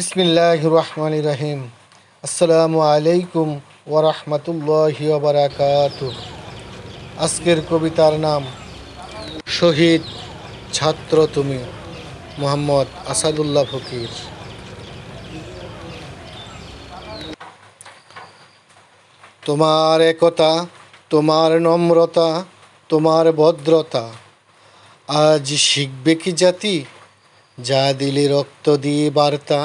বিসমিল্লাহ রহমান রহিম। আসসালামু আলাইকুম ওরহমতুল্লাহ বারাকাত আজকের কবিতার নাম, শহীদ ছাত্র তুমি, মোহাম্মদ আসাদুল্লাহ ফকির। তোমার একতা, তোমার নম্রতা, তোমার ভদ্রতা, আজ শিখবে কি জাতি? যা দিলে রক্ত দিয়ে বার্তা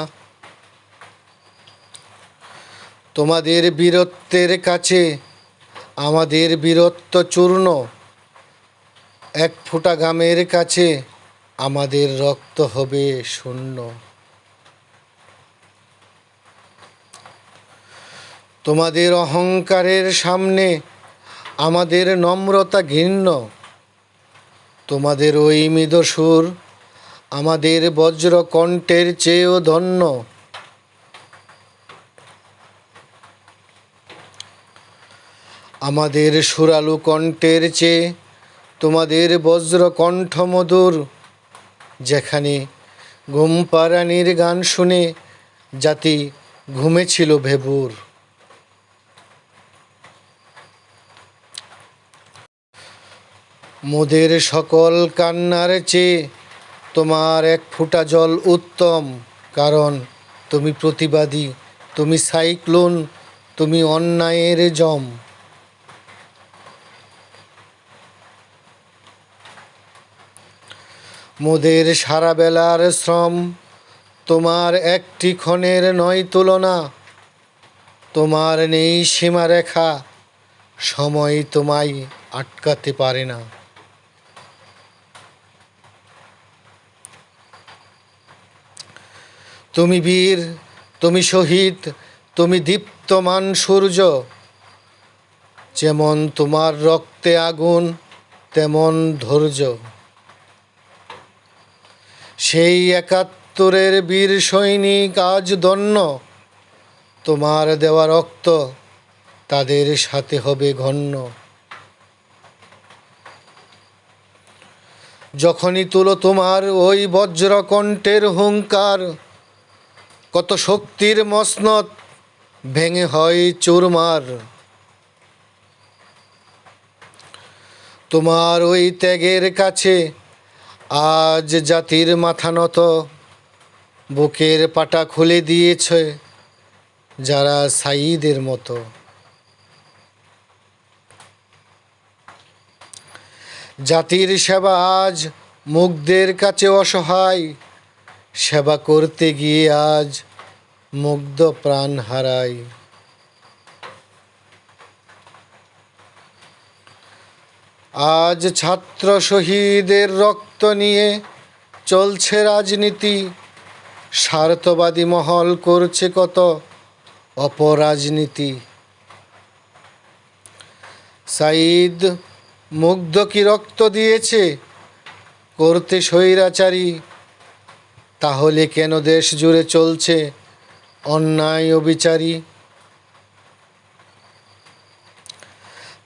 তোমাদের বীরত্বের কাছে আমাদের বীরত্ব চূর্ণ। এক ফোঁটা গামের কাছে আমাদের রক্ত হবে শূন্য। তোমাদের অহংকারের সামনে আমাদের নম্রতা ঘৃণ্য। তোমাদের ওই মৃদসুর আমাদের বজ্রকণ্ঠের চেয়েও ধন্য। আমাদের সুরালু কণ্ঠের চেয়ে তোমাদের বজ্র কণ্ঠ মধুর। যেখানে ঘুম পাড়ানির গান শুনে জাতি ঘুমেছিল ভেবুর। মোদের সকল কান্নার চেয়ে তোমার এক ফোঁটা জল উত্তম, কারণ তুমি প্রতিবাদী, তুমি সাইক্লোন, তুমি অন্যায়ের জম। মোদের সারা বেলার শ্রম, তোমার একটি ক্ষণের নয় তুলনা, তোমার নেই সীমারেখা, সময় তোমায় আটকাতে পারে না। তুমি বীর, তুমি শহীদ, তুমি দীপ্তমান সূর্য, যেমন তোমার রক্তে আগুন, তেমন ধৈর্য। সেই একাত্তরের বীর সৈনিক আজ দন্য তোমার দেওয়া রক্ত তাদের সাথে হবে ঘন্য। যখনই তুলো তোমার ওই বজ্রকণ্ঠের হুঙ্কার, কত শক্তির মসনত ভেঙে হয় চুরমার। তোমার ওই ত্যাগের কাছে আজ জাতির মাথা নত, বুকের পাটা খুলে দিয়েছে যারা সাইদের মতো। জাতির সেবা আজ মুগ্ধের কাছে অসহায়, সেবা করতে গিয়ে আজ মুগ্ধ প্রাণ হারায়। আজ ছাত্র শহীদের রক্ত নিয়ে চলছে রাজনীতি। স্বার্থবাদী মহল করছে কত অপরাজনীতি। সাইদ মুগ্ধ কি রক্ত দিয়েছে? করতে স্বৈরাচারী, তাহলে কেন দেশ জুড়ে চলছে অন্যায় অবিচারী?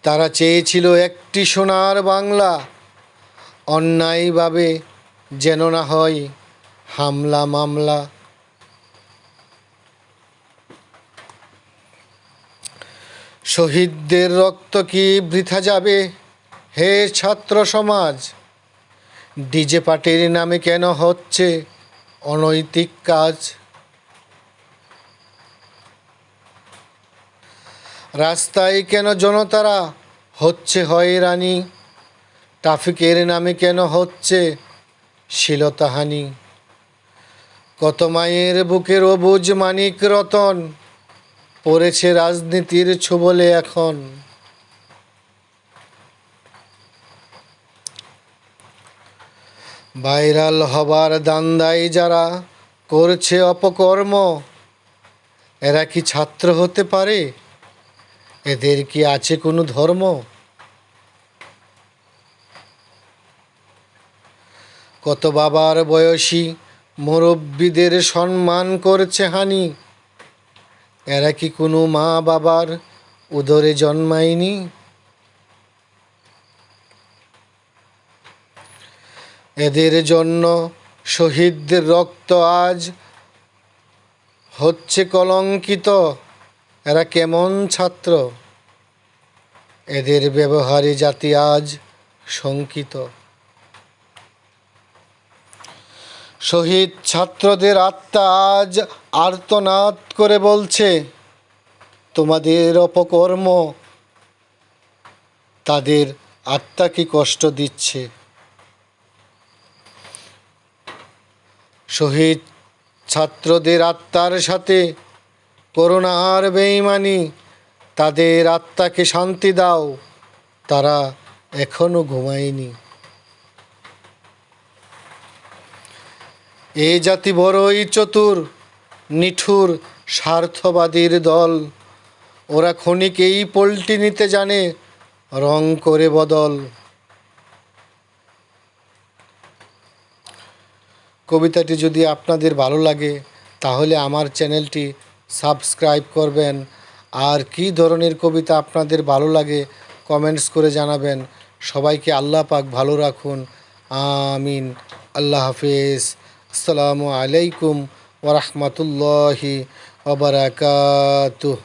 তারা চেয়েছিল একটি সোনার বাংলা। অন্যায়ভাবে যেন না হয় হামলা মামলা। শহীদদের রক্ত কি বৃথা যাবে? হে ছাত্র সমাজ, ডিজে পার্টির নামে কেন হচ্ছে অনৈতিক কাজ? রাস্তায় কেন জনতারা হচ্ছে হয়রানি ট্রাফিকের নামে কেন হচ্ছে শিলতাহানি? কত মায়ের বুকের অবুজ মানিক রতন, পড়েছে রাজনীতির ছোবলে এখন। ভাইরাল হবার দান্দাই যারা করছে অপকর্ম, এরা কি ছাত্র হতে পারে? এদের কি আছে কোনো ধর্ম? কত বাবার বয়সী মুরব্বীদের সম্মান করছে হানি? এরা কি কোনো মা বাবার উদরে জন্মায়নি? এদের জন্য শহীদদের রক্ত আজ হচ্ছে কলঙ্কিত। এরা কেমন ছাত্র? এদের ব্যবহারে জাতি আজ শঙ্কিত। শহীদ ছাত্রদের আত্মা আজ আর্তনাদ করে বলছে, তোমাদের অপকর্ম, তাদের আত্মাকে কষ্ট দিচ্ছে? শহীদ ছাত্রদের আত্মার সাথে করোনা আর বেইমানি, তাদের আত্মাকে শান্তি দাও, তারা এখনও ঘুমায়নি। এ জাতি বড়ই চতুর, নিঠুর, স্বার্থবাদীর দল। ওরা ক্ষণিকেই পল্টি নিতে জানে, রং করে বদল। কবিতাটি যদি আপনাদের ভালো লাগে, তাহলে আমার চ্যানেলটি সাবস্ক্রাইব করবেন। আর কি ধরনের কবিতা আপনাদের ভালো লাগে কমেন্টস করে জানাবেন। সবাইকে আল্লাহ পাক ভালো রাখুন। আমিন। আল্লাহ হাফিজ। আসসালামু আলাইকুম ওরহমতুল্লাহি ওবরাকাতুহ